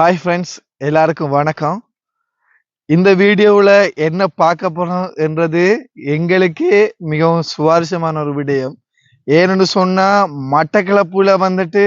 Hi friends எல்லாருக்கும் வணக்கம். இந்த வீடியோவில் என்ன பார்க்க போகிறோம் என்றது எங்களுக்கே மிகவும் சுவாரஸ்யமான ஒரு விடயம். ஏன்னு சொன்னால் மட்டக்கிளப்பில் வந்துட்டு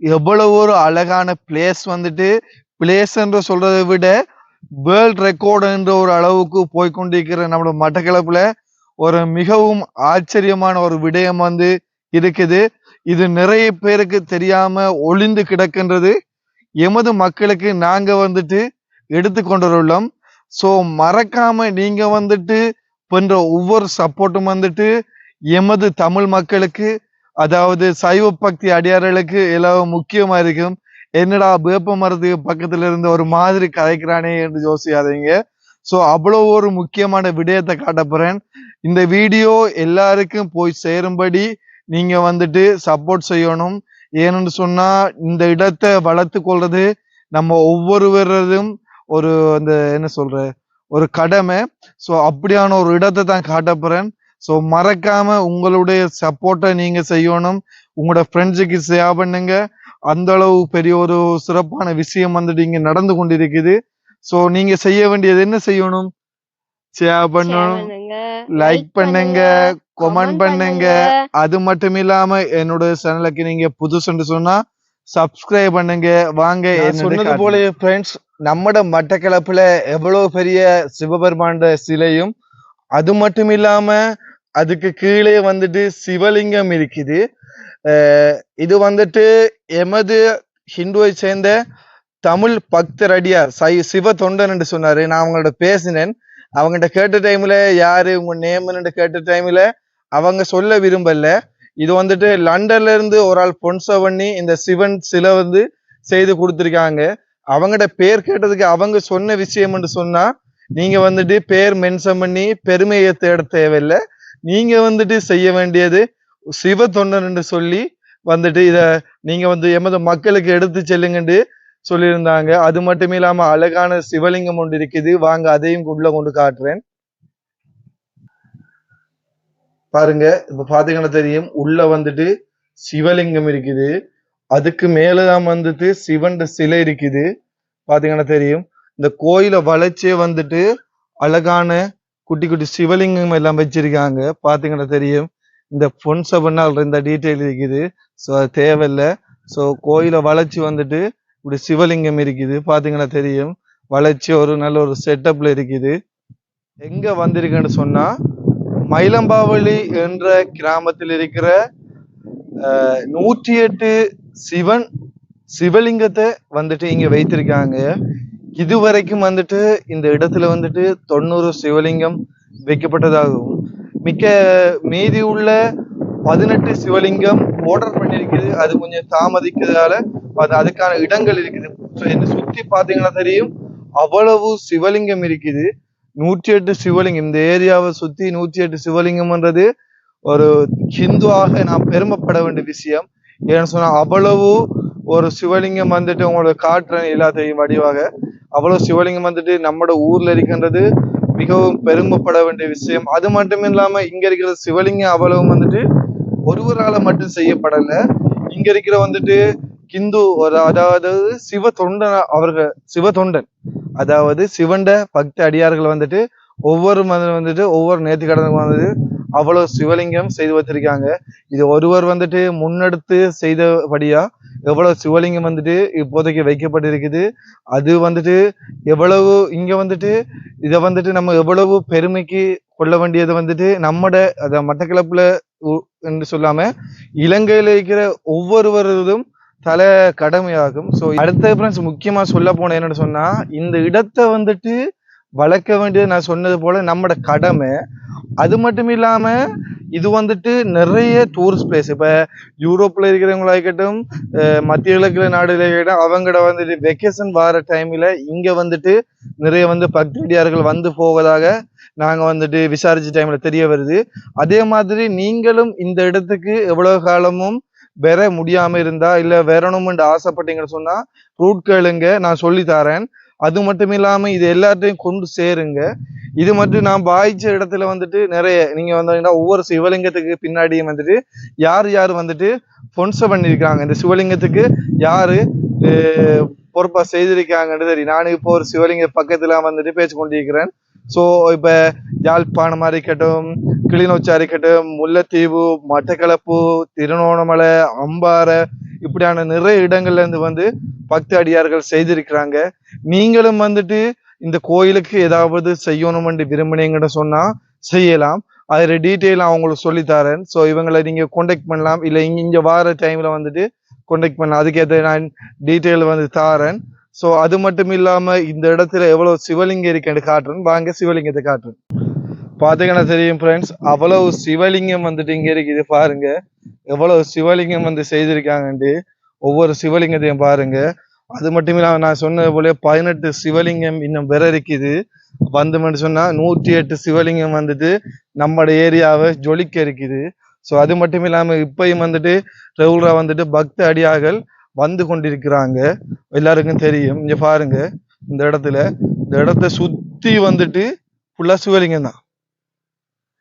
எவ்வளோ ஒரு அழகான பிளேஸ் வந்துட்டு பிளேஸ் என்று சொல்கிறத விட வேர்ல்ட் ரெக்கார்டு என்ற ஒரு அளவுக்கு போய்கொண்டிருக்கிற நம்மளோட மட்டக்களப்புல ஒரு மிகவும் ஆச்சரியமான ஒரு விடயம் வந்து இருக்குது. இது நிறைய பேருக்கு தெரியாம ஒளிந்து கிடக்கின்றது. எமது மக்களுக்கு நாங்க வந்துட்டு எடுத்து கொண்டுள்ளோம். ஸோ மறக்காம நீங்க வந்துட்டு பண்ற ஒவ்வொரு சப்போர்ட்டும் வந்துட்டு எமது தமிழ் மக்களுக்கு அதாவது சைவ பக்தி அடியார்களுக்கு எல்லாம் முக்கியமா இருக்கும். என்னடா வேப்ப மரத்துக்கு பக்கத்துல இருந்து ஒரு மாதிரி கதைக்கிறானே என்று யோசிக்காதீங்க. ஸோ அவ்வளோ ஒரு முக்கியமான விடயத்தை காட்ட போறேன். இந்த வீடியோ எல்லாருக்கும் போய் சேரும்படி நீங்க வந்துட்டு சப்போர்ட் செய்யணும். ஏன்னு சொன்னா இந்த இடத்தை வளர்த்து கொள்றது நம்ம ஒவ்வொருவரதும் ஒரு அந்த என்ன சொல்ற ஒரு கடமை. ஸோ அப்படியான ஒரு இடத்தை தான் காட்ட போறேன். ஸோ மறக்காம உங்களுடைய சப்போர்ட்டை நீங்க செய்யணும். உங்களோட ஃப்ரெண்ட்ஸுக்கு ஷேர் பண்ணுங்க. அந்த அளவு பெரிய ஒரு சிறப்பான விஷயம் வந்துட்டு இங்க நடந்து கொண்டிருக்குது. ஸோ நீங்க செய்ய வேண்டியது என்ன செய்யணும்? ஷேர் பண்ணணும். லைக் பண்ணுங்க. கமெண்ட் பண்ணுங்க. அது மட்டும் இல்லாம என்னோட சேனலுக்கு நீங்க புதுசுன்னு சொன்னா சப்ஸ்கிரைப் பண்ணுங்க. வாங்க சொன்னது போல ஃப்ரெண்ட்ஸ் நம்மட மட்டக்களப்புல எவ்வளவு பெரிய சிவபெருமாண்ட சிலையும் அது மட்டும் இல்லாம அதுக்கு கீழே வந்துட்டு சிவலிங்கம் இருக்குது. இது வந்துட்டு எமது ஹிந்துவை சேர்ந்த தமிழ் பக்தர் அடியார் சை சிவ தொண்டன் என்று சொன்னாரு. நான் அவங்களோட பேசினேன். அவங்ககிட்ட கேட்ட டைம்ல யாரு உங்க நேம்னு கேட்ட டைம்ல அவங்க சொல்ல விரும்பல. இது வந்துட்டு லண்டன்ல இருந்து ஒரு ஆள் பொன்ச பண்ணி இந்த சிவன் சிலை வந்து செய்து கொடுத்துருக்காங்க. அவங்ககிட்ட பேர் கேட்டதுக்கு அவங்க சொன்ன விஷயம்னு சொன்னா நீங்க வந்துட்டு பேர் மென்ஷன் பண்ணி பெருமையை தேட தேவையில்லை. நீங்க வந்துட்டு செய்ய வேண்டியது சிவ தொண்டன் என்று சொல்லி வந்துட்டு இத நீங்க வந்து எமது மக்களுக்கு எடுத்து செல்லுங்கன்னு சொல்லியிருந்தாங்க. அது மட்டும் இல்லாம அழகான சிவலிங்கம் ஒன்று இருக்குது. வாங்க அதையும் உள்ள கொண்டு காட்டுறேன். பாருங்க இப்ப பாத்தீங்கன்னா தெரியும் உள்ள வந்துட்டு சிவலிங்கம் இருக்குது. அதுக்கு மேலதான் வந்துட்டு சிவன் சிலை இருக்குது. பாத்தீங்கன்னா தெரியும். இந்த கோயிலை வளைச்சே வந்துட்டு அழகான குட்டி குட்டி சிவலிங்கம் எல்லாம் வச்சிருக்காங்க. பாத்தீங்கன்னா தெரியும். இந்த பொன் சபனால் இந்த டீட்டெயில் இருக்குது. ஸோ அது தேவையில்லை. ஸோ கோயிலை வளைச்சு வந்துட்டு இப்படி சிவலிங்கம் இருக்குது. பாத்தீங்கன்னா தெரியும். வளைச்சு ஒரு நல்ல ஒரு செட்டப்ல இருக்குது. எங்க வந்திருக்குன்னு சொன்னா மயிலம்பாவளி என்ற கிராமத்தில் இருக்கிற நூற்றி எட்டு சிவன் சிவலிங்கத்தை வந்துட்டு இங்க வைத்திருக்காங்க. இதுவரைக்கும் வந்துட்டு இந்த இடத்துல வந்துட்டு தொண்ணூறு சிவலிங்கம் வைக்கப்பட்டதாகவும் மிக்க மீதி உள்ள பதினெட்டு சிவலிங்கம் ஆர்டர் பண்ணிருக்குது. அது கொஞ்சம் தாமதிக்கிறதால அது அதுக்கான இடங்கள் இருக்குது. ஸோ சுத்தி பாத்தீங்கன்னா தெரியும் அவ்வளவு சிவலிங்கம் இருக்குது. நூற்றி எட்டு சிவலிங்கம். இந்த ஏரியாவை சுத்தி நூற்றி எட்டு சிவலிங்கம்ன்றது ஒரு ஹிந்துவாக நான் பெருமைப்பட வேண்டிய விஷயம். ஏன்னு சொன்னா அவ்வளவு ஒரு சிவலிங்கம் வந்துட்டு உங்களோட காட்டுறேன் எல்லாத்தையும் வடிவாக அவ்வளவு சிவலிங்கம் வந்துட்டு நம்மட ஊர்ல இருக்கின்றது மிகவும் பெருமைப்பட வேண்டிய விஷயம். அது மட்டும் இல்லாம இங்க இருக்கிற சிவலிங்கம் அவ்வளவும் வந்துட்டு ஒருவரால மட்டும் செய்யப்படல. இங்க இருக்கிற வந்துட்டு கிந்து ஒரு அதாவது சிவ தொண்டன் அவர்கள் சிவ தொண்டன். அதாவது சிவண்ட பக்த அடியார்கள் வந்துட்டு ஒவ்வொரு மதம் வந்துட்டு ஒவ்வொரு நேர்த்திக்கடனுக்கும் வந்துட்டு அவ்வளவு சிவலிங்கம் செய்து வச்சிருக்காங்க இது ஒருவர் வந்துட்டு முன்னெடுத்து செய்தபடியா எவ்வளவு சிவலிங்கம் வந்துட்டு இப்போதைக்கு வைக்கப்பட்டிருக்குது. அது வந்துட்டு எவ்வளவு இங்க வந்துட்டு இதை வந்துட்டு நம்ம எவ்வளவு பெருமைக்கு கொள்ள வேண்டியது வந்துட்டு நம்மட அத மட்டக்களப்புல என்று சொல்லாம இலங்கையில இருக்கிற ஒவ்வொருவரதும் தல கடமையாகும். ஸோ அடுத்த ஃப்ரெண்ட்ஸ் முக்கியமாக சொல்ல போன என்னன்னு சொன்னால் இந்த இடத்தை வந்துட்டு வளர்க்க வேண்டியது நான் சொன்னது போல நம்மட கடமை. அது மட்டும் இல்லாமல் இது வந்துட்டு நிறைய டூரிஸ்ட் பிளேஸ் இப்போ யூரோப்பில் இருக்கிறவங்களா இருக்கட்டும் மத்திய கிழக்கு நாடுல இருக்கட்டும் அவங்கட வந்துட்டு வெக்கேஷன் வர டைமில் இங்கே வந்துட்டு நிறைய வந்து பக்தடியார்கள் வந்து போவதாக நாங்கள் வந்துட்டு விசாரிச்ச டைமில் தெரிய வருது. அதே மாதிரி நீங்களும் இந்த இடத்துக்கு எவ்வளோ காலமும் வர முடியாம இருந்தா இல்ல வரணும்னு ஆசைப்பட்டீங்கன்னு சொன்னா ரூட் கேளுங்க நான் சொல்லி தரேன். அது மட்டும் இல்லாம இது எல்லாத்தையும் கொண்டு சேருங்க. இது மட்டும் நான் பாய்ச்ச இடத்துல வந்துட்டு நிறைய நீங்க வந்தீங்கன்னா ஒவ்வொரு சிவலிங்கத்துக்கு பின்னாடியும் வந்துட்டு யார் யார் வந்துட்டு பொன்ச பண்ணியிருக்காங்க? இந்த சிவலிங்கத்துக்கு யாரு பொறுப்பா செய்திருக்காங்கன்னு தெரியும். நானும் இப்போ ஒரு சிவலிங்க பக்கத்துல வந்துட்டு பேச்சு கொண்டிருக்கிறேன் ஸோ இப்போ யாழ்ப்பாணமாக இருக்கட்டும் கிளிநொச்சா இருக்கட்டும் முல்லைத்தீவு மட்டக்களப்பு திருநோணமலை அம்பாறை இப்படியான நிறைய இடங்கள்லேருந்து வந்து பக்த அடியார்கள் செய்திருக்கிறாங்க. நீங்களும் வந்துட்டு இந்த கோயிலுக்கு ஏதாவது செய்யணும்னு விரும்பினீங்கன்னு சொன்னால் செய்யலாம். அதில் டீட்டெயில் அவங்களுக்கு சொல்லித்தரேன் ஸோ இவங்களை நீங்கள் காண்டாக்ட் பண்ணலாம். இல்லை இங்கே இங்கே வார டைமில் வந்துட்டு காண்டாக்ட் பண்ணலாம். அதுக்கேற்ற நான் டீட்டெயில் வந்து தாரேன். ஸோ அது மட்டும் இல்லாமல் இந்த இடத்துல எவ்வளோ சிவலிங்கம் இருக்குன்னு காட்டுறேன். வாங்க சிவலிங்கத்தை காட்டுறேன். பார்த்தீங்கன்னா தெரியும் ஃப்ரெண்ட்ஸ் அவ்வளவு சிவலிங்கம் வந்துட்டு இங்கே இருக்குது. பாருங்க. எவ்வளவு சிவலிங்கம் வந்து செய்திருக்காங்கன்ட்டு ஒவ்வொரு சிவலிங்கத்தையும் பாருங்க. அது மட்டும் இல்லாமல் நான் சொன்னது போல பதினெட்டு சிவலிங்கம் இன்னும் வேற இருக்குது. வந்தோம்னு சொன்னால் நூற்றி எட்டு சிவலிங்கம் வந்துட்டு நம்மளோட ஏரியாவை ஜொலிக்க இருக்குது. ஸோ அது மட்டும் இல்லாமல் இப்பயும் வந்துட்டு ரெகுலராக வந்துட்டு பக்த அடியார்கள் வந்து கொண்டிருக்கிறாங்க. எல்லாருக்கும் தெரியும். இங்க பாருங்க. இந்த இடத்துல இந்த இடத்த சுத்தி வந்துட்டு ஃபுல்லா சிவலிங்கம் தான்.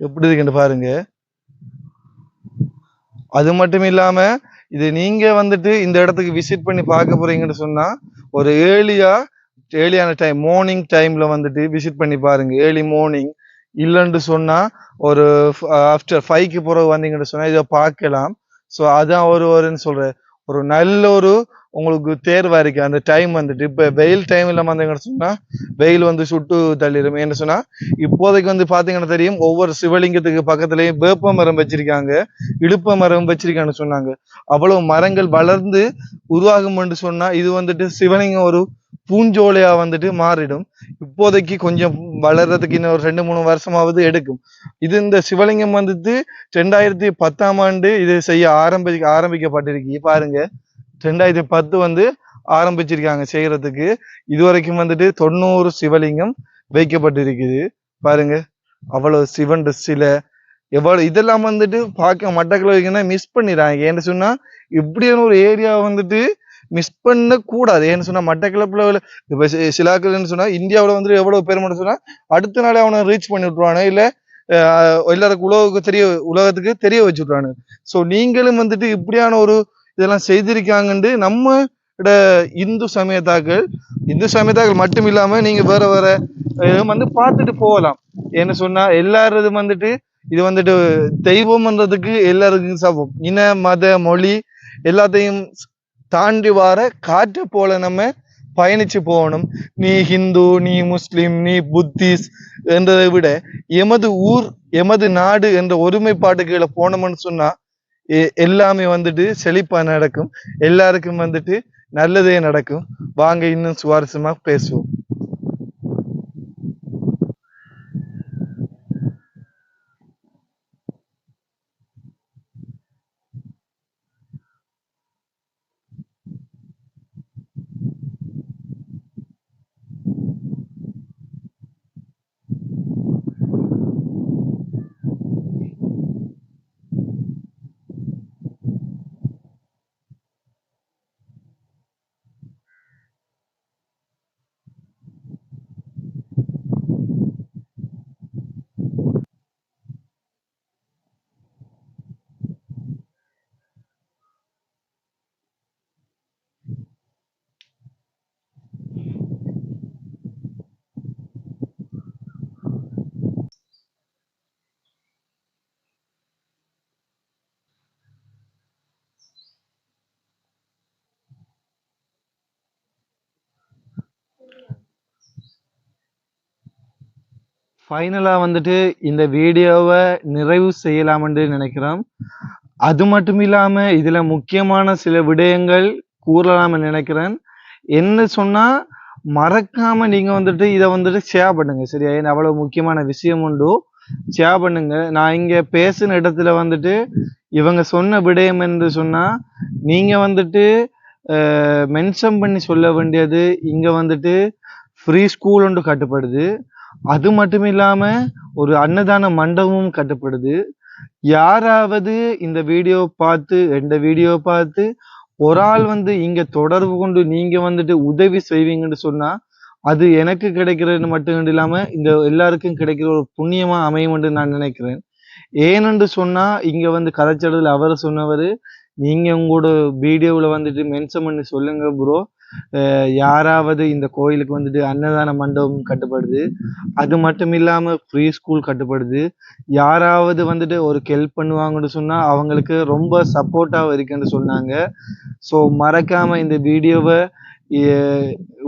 எப்படி இருக்குன்னு பாருங்க. அது மட்டும் இல்லாம இது நீங்க வந்துட்டு இந்த இடத்துக்கு விசிட் பண்ணி பார்க்க போறீங்கன்னு சொன்னா ஒரு ஏர்லியா ஏர்லியான டைம் மார்னிங் டைம்ல வந்துட்டு விசிட் பண்ணி பாருங்க. ஏர்லி மார்னிங் இல்லைன்னு சொன்னா ஒரு ஆஃப்டர் ஃபைவ்க்கு பிறகு வந்தீங்கன்னு சொன்னா இதை பார்க்கலாம். ஸோ அதான் ஒரு ஒருன்னு சொல்றேன். ஒரு நல்ல ஒரு உங்களுக்கு தேர்வா இருக்கு. அந்த டைம் வந்துட்டு இப்ப வெயில் டைம்ல வந்தீங்கன்னு சொன்னா வெயில் வந்து சுட்டு தள்ளிடும் என்ன சொன்னா இப்போதைக்கு வந்து பாத்தீங்கன்னா தெரியும் ஒவ்வொரு சிவலிங்கத்துக்கு பக்கத்துலயும் வேப்ப மரம் வச்சிருக்காங்க இடுப்ப மரம் வச்சிருக்காங்கன்னு சொன்னாங்க. அவ்வளவு மரங்கள் வளர்ந்து உருவாகும் என்று சொன்னா இது வந்துட்டு சிவலிங்கம் ஒரு பூஞ்சோலையா வந்துட்டு மாறிடும். இப்போதைக்கு கொஞ்சம் வளர்றதுக்கு இன்னும் ஒரு ரெண்டு மூணு வருஷமாவது எடுக்கும். இது இந்த சிவலிங்கம் வந்துட்டு ரெண்டாயிரத்தி பத்தாம் ஆண்டு இது செய்ய ஆரம்பி ஆரம்பிக்கப்பட்டிருக்கு. பாருங்க. ரெண்டாயிரத்தி பத்து வந்து ஆரம்பிச்சிருக்காங்க செய்யறதுக்கு. இதுவரைக்கும் வந்துட்டு தொண்ணூறு சிவலிங்கம் வைக்கப்பட்டிருக்குது. பாருங்க. அவ்வளவு சிவன் சிலை எவ்வளவு இதெல்லாம் வந்துட்டு பார்க்க மட்டக்களவுக்குன்னா மிஸ் பண்ணிடுறாங்க. ஏன்னு சொன்னா இப்படியான ஒரு ஏரியா வந்துட்டு மிஸ் பண்ண கூடாது ஏன்னு சொன்னா மட்டக்களப்புல இப்ப சிலாக்குன்னு சிலாக்கள்னு சொன்னா இந்தியாவில் வந்துட்டு எவ்வளவு பேர் மட்டும் சொன்னா அடுத்த நாளே அவனை ரீச் பண்ணி விட்டுருவானு இல்ல எல்லாருக்கும் உலகத்துக்கு தெரிய உலகத்துக்கு தெரிய வச்சு விட்டுறானு சோ நீங்களும் வந்துட்டு இப்படியான ஒரு இதெல்லாம் செய்திருக்காங்கன்ட்டு நம்ம இந்து சமயத்தாக்கள் இந்து சமயத்தாக்கள் மட்டும் இல்லாம நீங்க வேற வேற வந்து பார்த்துட்டு போகலாம். ஏன்னு சொன்னா எல்லாரும் வந்துட்டு இது வந்துட்டு தெய்வம்ன்றதுக்கு எல்லாருக்கும் சமம் இன மத மொழி எல்லாத்தையும் தாண்டி வர காற்று போல நம்ம பயணிச்சு போகணும். நீ ஹிந்து நீ முஸ்லீம் நீ புத்திஸ்ட் என்றதை விட எமது ஊர் எமது நாடு என்ற ஒருமைப்பாட்டுகளை போனோம்னு சொன்னா எ- எல்லாமே வந்துட்டு செழிப்பா நடக்கும். எல்லாருக்கும் வந்துட்டு நல்லதே நடக்கும். வாங்க இன்னும் சுவாரஸ்யமா பேசுவோம். ஃபைனலாக வந்துட்டு இந்த வீடியோவை நிறைவு செய்யலாம்னு நினைக்கிறோம். அது மட்டும் இல்லாமல் இதில் முக்கியமான சில விடயங்கள் கூறலாம்னு நினைக்கிறேன். என்ன சொன்னால் மறக்காமல் நீங்கள் வந்துட்டு இதை வந்துட்டு ஷேர் பண்ணுங்க சரியா? ஏன்னா அவ்வளோ முக்கியமான விஷயம் உண்டு. ஷேர் பண்ணுங்க. நான் இங்கே பேசின இடத்துல வந்துட்டு இவங்க சொன்ன விடயம் என்று சொன்னால் நீங்கள் வந்துட்டு மென்ஷன் பண்ணி சொல்ல வேண்டியது இங்கே வந்துட்டு ஃப்ரீ ஸ்கூல் ஒன்று கட்டுப்படுது. அது மட்டும் இல்லாம ஒரு அன்னதான மண்டபமும் கட்டப்படுது. யாராவது இந்த வீடியோ பார்த்து இந்த வீடியோ பார்த்து ஒரு ஆள் வந்து இங்க தொடர்பு கொண்டு நீங்க வந்துட்டு உதவி செய்வீங்கன்னு சொன்னா அது எனக்கு கிடைக்கிறது மட்டும் இல்லாம இந்த எல்லாருக்கும் கிடைக்கிற ஒரு புண்ணியமா அமையும் என்று நான் நினைக்கிறேன். ஏனென்று சொன்னா இங்க வந்து கதைச்சடத்துல அவர் சொன்னவர் நீங்க உங்களோட வீடியோவில் வந்துட்டு மென்ஷன் பண்ணி சொல்லுங்க ப்ரோ யாராவது இந்த கோயிலுக்கு வந்துட்டு அன்னதான மண்டபம் கட்டுப்படுது. அது மட்டும் இல்லாமல் ஃப்ரீ ஸ்கூல் கட்டுப்படுது. யாராவது வந்துட்டு ஒரு ஹெல்ப் பண்ணுவாங்கன்னு சொன்னால் அவங்களுக்கு ரொம்ப சப்போர்ட்டாக இருக்குன்னு சொன்னாங்க. ஸோ மறக்காமல் இந்த வீடியோவை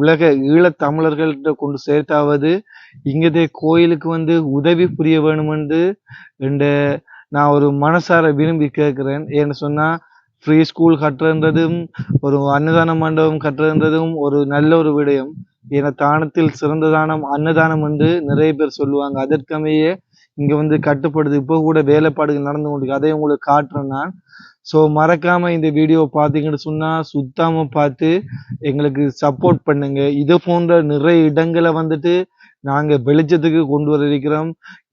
உலக ஈழத்தமிழர்கள்கிட்ட கொண்டு சேர்த்தாவது இங்கதே கோயிலுக்கு வந்து உதவி புரிய வேணுமென்று ரெண்டு நான் ஒரு மனசார விரும்பி கேட்குறேன். ஏன்னு சொன்னால் ஃப்ரீ ஸ்கூல் கட்டுறதுன்றதும் ஒரு அன்னதான மண்டபம் கட்டுறதுன்றதும் ஒரு நல்ல ஒரு விடயம். ஏன்னா தானத்தில் சிறந்த தானம் அன்னதானம் என்று நிறைய பேர் சொல்லுவாங்க. அதற்கமையே இங்கே வந்து கட்டுப்படுது. இப்போ கூட வேலைப்பாடுகள் நடந்து கொண்டு அதை உங்களுக்கு காட்டுறேன் நான். ஸோ மறக்காம இந்த வீடியோ பார்த்தீங்கன்னு சொன்னால் சுத்தாமல் பார்த்து எங்களுக்கு சப்போர்ட் பண்ணுங்க. இதை போன்ற நிறைய இடங்களை வந்துட்டு நாங்கள் வெளிச்சத்துக்கு கொண்டு வர இருக்கிறோம்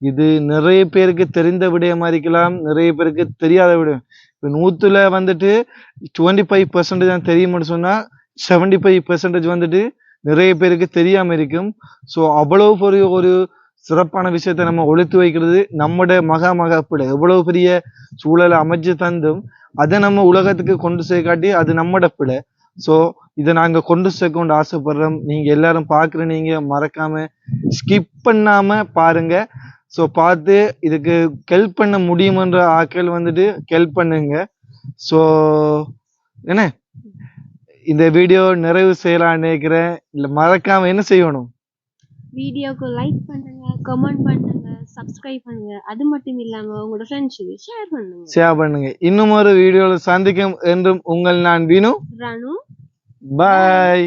இது நிறைய பேருக்கு தெரிந்த விடயமா இருக்கலாம் நிறைய பேருக்கு தெரியாத விடயம். இப்போ நூற்றுல வந்துட்டு டுவெண்ட்டி ஃபைவ் பர்சன்டேஜ் தான் தெரியும்னு சொன்னால் செவன்டி ஃபைவ் பர்சன்டேஜ் வந்துட்டு நிறைய பேருக்கு தெரியாமல் இருக்கும். ஸோ அவ்வளோ பெரிய ஒரு சிறப்பான விஷயத்தை நம்ம ஒழித்து வைக்கிறது நம்முடைய மகா மகா பிள்ளை எவ்வளவு பெரிய சூழலை அமைச்சு தந்தும் அதை நம்ம உலகத்துக்கு கொண்டு சேர்க்காட்டி அது நம்மட பிள்ளை ஸோ இதை நாங்கள் கொண்டு சேர்க்கணும்னு ஆசைப்படுறோம். நீங்கள் எல்லாரும் பார்க்குற நீங்கள் மறக்காமல் ஸ்கிப் பண்ணாமல் பாருங்கள் ஸோ பார்த்து இதுக்கு ஹெல்ப் பண்ண முடியுமன்ற ஆக்கள் வந்துட்டு ஹெல்ப் பண்ணுங்க. ஸோ என்ன? இந்த வீடியோ நிறைவு செய்யலாம் நினைக்கிறேன். இல்லை மறக்காம என்ன செய்யணும்? வீடியோக்கு லைக் பண்ணுங்க கமெண்ட் பண்ணுங்க. சப்ஸ்கிரைப் பண்ணுங்க. அது மட்டும் இல்லாம உங்களோட ஃப்ரெண்ட்ஸுக்கு ஷேர் பண்ணுங்க. ஷேர் பண்ணுங்க. இன்னும் ஒரு வீடியோவில் சந்திக்கும் என்றும் உங்கள் நான் வினு. ராணு பாய்